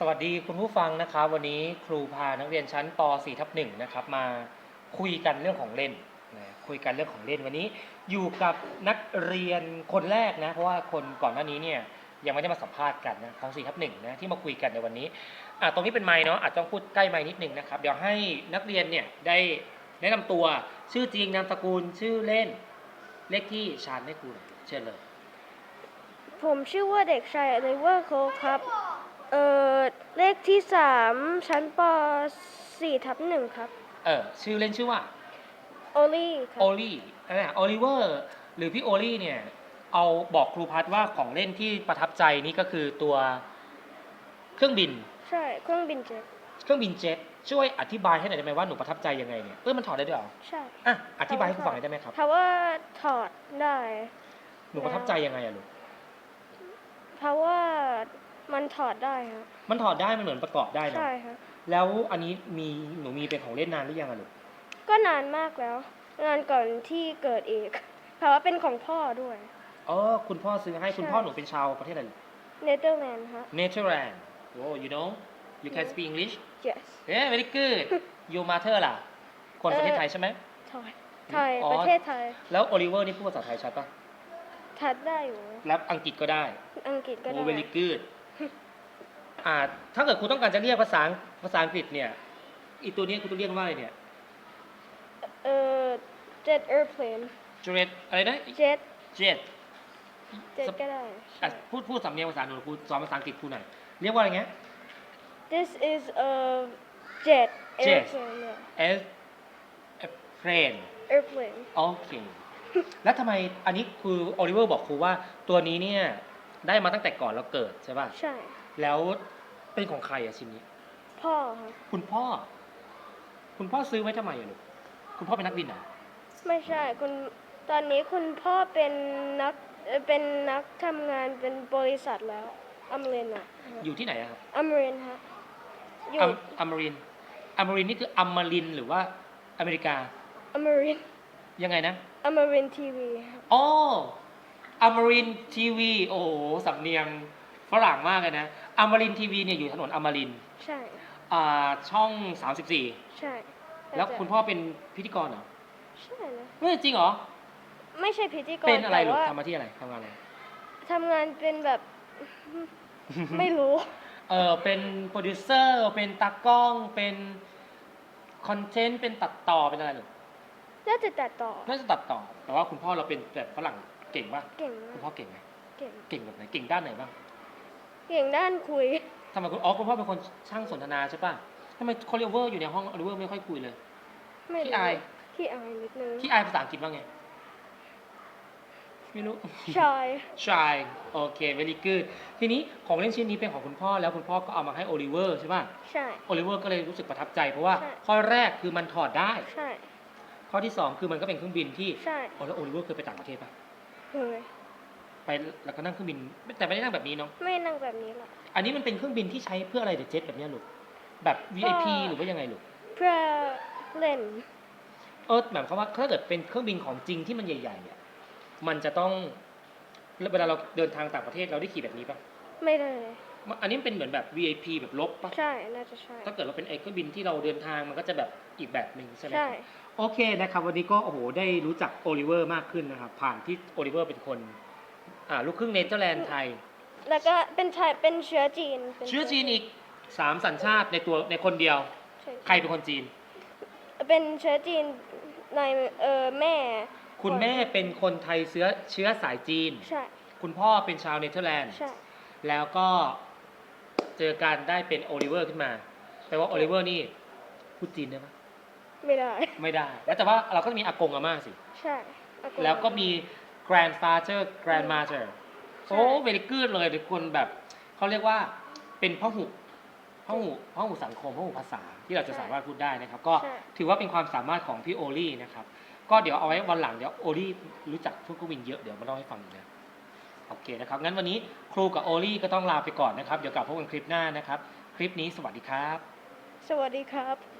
สวัสดีคุณผู้ฟังนะครับ วันนี้ครูพานักเรียนชั้นป .4 ทับ1นะครับมาคุยกันเรื่องของเล่นนะคุยกันเรื่องของเล่นวันนี้ อยู่กับนักเรียนคนแรกนะเพราะว่าคนก่อนหน้านี้เนี่ยยังไม่ได้มาสัมภาษณ์กันนะของ4ทับ1นะที่มาคุยกันในวันนี้อะตรงนี้เป็นไม้เนาะอาจต้องพูดใกล้ไม้นิดนึงนะครับเดี๋ยวให้นักเรียนเนี่ยได้แนะนำตัวชื่อจริงนามสกุลชื่อเล่นเลขที่ชาญให้ครูเชิญเลย ผมชื่อว่าเด็กชายเลเวอร์โคครับ เอ่อเลขที่สามชั้นป .4 ทับหนึ่งครับ เออชื่อเล่นชื่อว่าโอลี่ครัโอบ ลี่นะโอลิเวอร์หรือพี่โอลี่เนี่ย เอาบอกครูพัดว่าของเล่นที่ประทับใจนี่ก็คือตัวเครื่องบิน ใช่เครื่องบินเจ็ตเครื่องบินเจ็ตช่วยอธิบายให้หน่อยได้ไหมว่าหนูประทับใจยังไงเนี่ยเออมันถอดได้ด้วยเหรอใช่อะอธิบายให้ครูฟังหน่อยได้ไหมครับถ้าว่าถอดได้ หนูประทับใจยังไงอะลูกเพราะว่า มันถอดได้ครับมันถอดได้มันเหมือนประกอบได้นะใช่ครับแล้วอันนี้มีหนูมีเป็นของเล่นนานหรือยังอะลูกก็นานมากแล้ว นานก่อนที่เกิดอีกเพราะว่าเป็นของพ่อด้วย อ๋อคุณพ่อซื้อให้คุณพ่อหนูเป็นชาวประเทศอะไรลูก เนเธอร์แลนด์ฮะ Netherlands oh you know you can speak English yes yeah very good your mother ล่ะ คนประเทศไทยใช่ไหมไทยไทยอ๋อประเทศไทยแล้วโอลิเวอร์นี่พูดภาษาไทยชัดปะทัดได้อยู่ แล้วอังกฤษก็ได้อังกฤษก็โอ้ได้เวลิกูดอ่า ถ้าเกิดคุณต้องการจะเรียกภาษาภาษาอังกฤษเนี่ยอีตัวเนี้ยคุณต้องเรียกว่าอะไรเนี่ยเอ่อ jet airplane jet อะไรนะ jet jet jet ก็ได้อะพูดพูดสำเนียงภาษาหนูครูสอนภาษาอังกฤษครูหน่อยเรียกว่าอะไรเงี้ย this is a jet Jet airplane เนี่ย s plane airplane โอเคแล้วทำไมอันนี้คือโอลิเวอร์บอกครูว่าตัวนี้เนี่ย ได้มาตั้งแต่ก่อนเราเกิดใช่ป่ะใช่ แล้วเป็นของใครอะชิ้นนี้ พ่อครับคุณพ่อ คุณพ่อซื้อไว้ทำไมอะลูกคุณพ่อเป็นนักบินเหรอไม่ใช่คุณตอนนี้คุณพ่อเป็นนักเอ่อเป็นนักทำงานเป็นบริษัทแล้วอมรินอะอยู่ที่ไหนอะครับอมรินฮะอยู่อัมอมรินทร์อมรินทร์นี่คืออมรินทร์หรือว่าอเมริกาอมรินยังไงนะอมรินทีวีครับ อ๋อ อมรินทีวีโอ้โหสำเนียงฝรั่งมากเลยนะอมรินทีวีเนี่ยอยู่ถนนอมรินทร์ใช่ อ่าช่อง 34 ใช่แล้วคุณพ่อเป็นพิธีกรเหรอใช่นะเฮ้ยจริงเหรอ ไม่ใช่พิธีกรเป็นอะไรแต่ลูกว่าทำมาที่อะไรทำงานอะไร ทำงานเป็นแบบ ไม่รู้ เออเป็นโปรดิวเซอร์เป็นตากล้องเป็นคอนเทนต์เป็นตัดต่อเป็นอะไรหรอน่าจะตัดต่อน่าจะตัดต่อ แต่ว่าคุณพ่อเราเป็นแบบฝรั่ง เก่งป่ะเก่งคุมาณกพ่อเก่งไหมเก่งเก่งแบบไหนเก่งด้านไหนบ้างเก่งด้านคุย ทำไมคุณอ๋อคุณพ่อเป็นคนช่างสนทนาใช่ป่ะทำไมคอลิเวอร์อยู่ในห้องอลิเวอร์ไม่ค่อยคุยเลย ไม่ขี้รู้อาย ขี้อายนิดนึงที่อายภาษาอังกฤษว่าไงไม่รู้ ชาย shy โอเค very good ทีนี้ของเล่นชิ้นนี้เป็นของคุณพ่อแล้วคุณพ่อก็เอามาให้โอลิเวอร์ใช่ป่ะใช่ โอลิเวอร์ก็เลยรู้สึกประทับใจเพราะว่าใช่ ข้อแรกคือมันถอดได้ ใช่ ข้อที่สองคือมันก็เป็นเครื่องบินที่ใช่โอ้แล้วโอลิเวอร์เคยไปต่างประเทศป่ะ เฮ้ยไปแล้วก็นั่งเครื่องบิน แต่ไม่ได้นั่งแบบนี้เนาะไม่นั่งแบบนี้หรอกอันนี้มันเป็นเครื่องบินที่ใช้เพื่ออะไรเดอะเจ็ตแบบเนี้ยลูกแบบ VIP ก็หรือว่ายังไงลูกเพื่อเล่น เออหมายความว่าถ้าเกิดเป็นเครื่องบินของจริงที่มันใหญ่ๆเนี่ยมันจะต้องเวลาเราเดินทางต่างประเทศเราได้ขี่แบบนี้ป่ะไม่ได้ อันนี้มันเป็นเหมือนแบบ VIP แบบลบป่ะใช่ น่าจะใช่ ถ้าเกิดเราเป็นไอ้เครื่องบินที่เราเดินทางมันก็จะแบบอีกแบบหนึ่งใช่ไหมใช่โอเคนะครับ วันนี้ก็โอ้โหได้รู้จักโอลิเวอร์มากขึ้นนะครับ ผ่านที่โอลิเวอร์เป็นคนอ่าลูกครึ่งเนเธอร์แลนด์ไทย แล้วก็เป็นชายเป็นเชื้อจีนป็เชื้อจีนอีกสามสัญชาติในตัวในคนเดียว ใช่ใครเป็นคนจีน เป็นเชื้อจีนในเออแม่ คุณแม่เป็นคนไทยเชื้อเชื้อสายจีน ใช่ คุณพ่อเป็นชาวเนเธอร์แลนด์ ใช่ แล้วก็ เจอกันได้เป็นโอลิเวอร์ขึ้นมาแปลว่าโอลิเวอร์นี่พูดจีนได้ไหมไม่ได้ ไม่ได้ แล้วแต่ว่าเราก็มีอากงอาม่าสิ ใช่อากงแล้วก็มี grandfather grandmother ใช่โอ้เวลิกูดเลยทุกคนแบบเขาเรียกว่าเป็นพหุพหุพหุสังคมพหุภาษาที่เราจะสามารถพูดได้นะครับ ก็ใช่ถือว่าเป็นความสามารถของพี่โอลี่นะครับ ก็เดี๋ยวเอาไว้วันหลังเดี๋ยวโอลี่รู้จักพวกกวินเยอะเดี๋ยวมาเล่าให้ฟังอีกนะ โอเคนะครับงั้นวันนี้ครูกับโอลี่ก็ต้องลาไปก่อนนะครับ เดี๋ยวกลับพบกันคลิปหน้านะครับ คลิปนี้สวัสดีครับ สวัสดีครับ